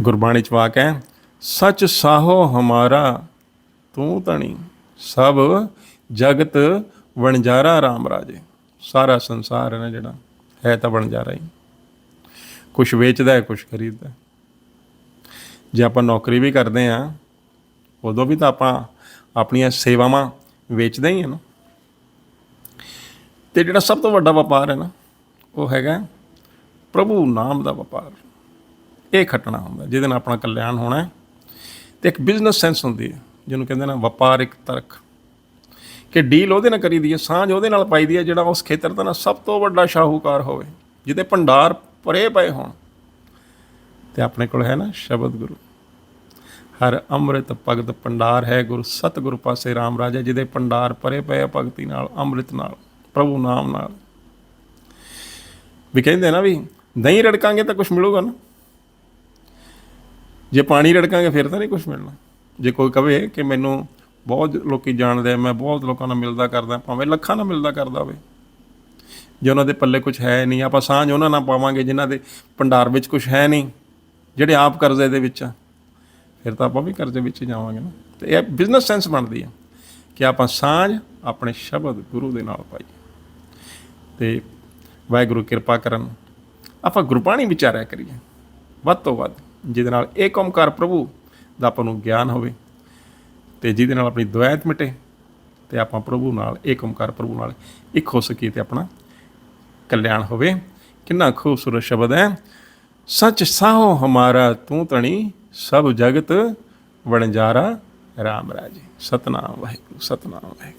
ਗੁਰਬਾਣੀ ਚ ਵਾਕ ਹੈ, ਸੱਚ ਸਾਹੋ ਹਮਾਰਾ, ਤੂੰ ਤਣੀ ਸਭ ਜਗਤ ਵਣਜਾਰਾ RAM ਰਾਜੇ। ਸਾਰਾ ਸੰਸਾਰ ਹੈ ਨਾ ਜਿਹੜਾ, ਹੈ ਤਾਂ ਵਣਜਾਰਾ ਹੀ ਕੁਝ ਵੇਚਦਾ ਹੈ ਕੁਝ ਖਰੀਦਦਾ ਜੇ ਆਪਾਂ ਨੌਕਰੀ ਵੀ ਕਰਦੇ ਆ ਉਦੋਂ ਵੀ ਤਾਂ ਆਪਾਂ ਆਪਣੀਆਂ ਸੇਵਾਵਾਂ ਵੇਚਦੇ ਹੀ ਆ ਨਾ। ਤੇ ਜਿਹੜਾ ਸਭ ਤੋਂ ਵੱਡਾ ਵਪਾਰ ਹੈ ਨਾ, ਉਹ ਹੈਗਾ ਪ੍ਰਭੂ ਨਾਮ ਦਾ ਵਪਾਰ। ਇਹ ਖੱਟਣਾ ਹੁੰਦਾ, ਜਿਹਦੇ ਨਾਲ ਆਪਣਾ ਕਲਿਆਣ ਹੋਣਾ ਹੈ। ਤੇ ਇੱਕ ਬਿਜ਼ਨਸ ਸੈਂਸ ਹੁੰਦੀ ਹੈ, ਜਿਹਨੂੰ ਕਹਿੰਦੇ ਨਾ ਵਪਾਰਿਕ ਤਰਕ। ਕਿ ਡੀਲ ਉਹਦੇ ਨਾਲ ਕਰੀਦੀ ਹੈ, ਸਾਂਝ ਉਹਦੇ ਨਾਲ ਪਾਈ ਦੀ ਹੈ, ਜਿਹੜਾ ਉਸ ਖੇਤਰ ਦਾ ਨਾ ਸਭ ਤੋਂ ਵੱਡਾ ਸ਼ਾਹੂਕਾਰ ਹੋਵੇ, ਜਿਹਦੇ ਭੰਡਾਰ ਭਰੇ ਪਏ ਹੋਣ। ਤੇ ਆਪਣੇ ਕੋਲ ਹੈ ਨਾ ਸ਼ਬਦ ਗੁਰੂ। ਹਰ ਅੰਮ੍ਰਿਤ ਭਗਤ ਭੰਡਾਰ ਹੈ ਗੁਰੂ, ਸਤਿਗੁਰੂ ਪਾਸੇ RAM ਰਾਜਾ, ਜਿਹਦੇ ਭੰਡਾਰ ਭਰੇ ਪਏ ਭਗਤੀ ਨਾਲ, ਅੰਮ੍ਰਿਤ ਨਾਲ, ਪ੍ਰਭੂ ਨਾਮ ਨਾਲ। ਵੀ ਕਹਿੰਦੇ ਨਾ ਵੀ, ਨਹੀਂ ਰੜਕਾਂਗੇ ਤਾਂ ਕੁਝ ਮਿਲੂਗਾ ਨਾ। ਜੇ ਪਾਣੀ ਰੜਕਾਂਗੇ ਫਿਰ ਤਾਂ ਨਹੀਂ ਕੁਝ ਮਿਲਣਾ। ਜੇ ਕੋਈ ਕਵੇ ਕਿ ਮੈਨੂੰ ਬਹੁਤ ਲੋਕੀ ਜਾਣਦੇ ਆ, ਮੈਂ ਬਹੁਤ ਲੋਕਾਂ ਨਾਲ ਮਿਲਦਾ ਕਰਦਾ, ਭਾਵੇਂ ਲੱਖਾਂ ਨਾਲ ਮਿਲਦਾ ਕਰਦਾ ਹੋਵੇ। ਜੇ ਉਹਨਾਂ ਦੇ ਪੱਲੇ ਕੁਝ ਹੈ ਨਹੀਂ, ਆਪਾਂ ਸਾਂਝ ਉਹਨਾਂ ਨਾਲ ਪਾਵਾਂਗੇ ਜਿਨ੍ਹਾਂ ਦੇ ਭੰਡਾਰ ਵਿੱਚ ਕੁਝ ਹੈ ਨਹੀਂ, ਜਿਹੜੇ ਆਪ ਕਰਜ਼ੇ ਦੇ ਵਿੱਚ ਆ। ਫਿਰ ਤਾਂ ਆਪਾਂ ਵੀ ਕਰਜ਼ੇ ਵਿੱਚ ਜਾਵਾਂਗੇ ਨਾ। ਤੇ ਇਹ ਬਿਜ਼ਨਸ ਸੈਂਸ ਬਣਦੀ ਆ ਕਿ ਆਪਾਂ ਸਾਂਝ ਆਪਣੇ ਸ਼ਬਦ ਗੁਰੂ ਦੇ ਨਾਲ ਪਾਈਏ। ਤੇ ਵਾਹਿਗੁਰੂ ਕਿਰਪਾ ਕਰਨ, ਆਪਾਂ ਗੁਰਬਾਣੀ ਵਿਚਾਰਿਆ ਕਰੀਏ। ਵੱਧ ਤੋਂ ਵੱਧ ਜਿਹਦੇ ਨਾਲ ਏਕ ਓਮਕਾਰ ਪ੍ਰਭੂ, ਦਾ ਆਪਾਂ ਨੂੰ ਗਿਆਨ ਹੋਵੇ ਤੇ ਜਿਹਦੇ ਨਾਲ ਆਪਣੀ ਦੁਆਇਤ ਮਿਟੇ ਤੇ ਆਪਾਂ ਪ੍ਰਭੂ ਨਾਲ ਏਕ ਓਮਕਾਰ ਪ੍ਰਭੂ ਨਾਲ ਇੱਕ ਹੋ ਸਕੀਏ ਤੇ ਆਪਣਾ ਕਲਿਆਣ ਹੋਵੇ। ਕਿੰਨਾ ਖੂਬਸੂਰਤ ਸ਼ਬਦ ਹੈ, ਸੱਚ ਸਾਹੋ ਹਮਾਰਾ ਤੂੰ ਤਣੀ ਸਭ ਜਗਤ ਵਣਜਾਰਾ ਰਾਮ ਰਾਜੇ। ਸਤਨਾਮ ਵਾਹਿਗੁਰੂ ਸਤਨਾਮ ਵਾਹਿਗੁਰੂ।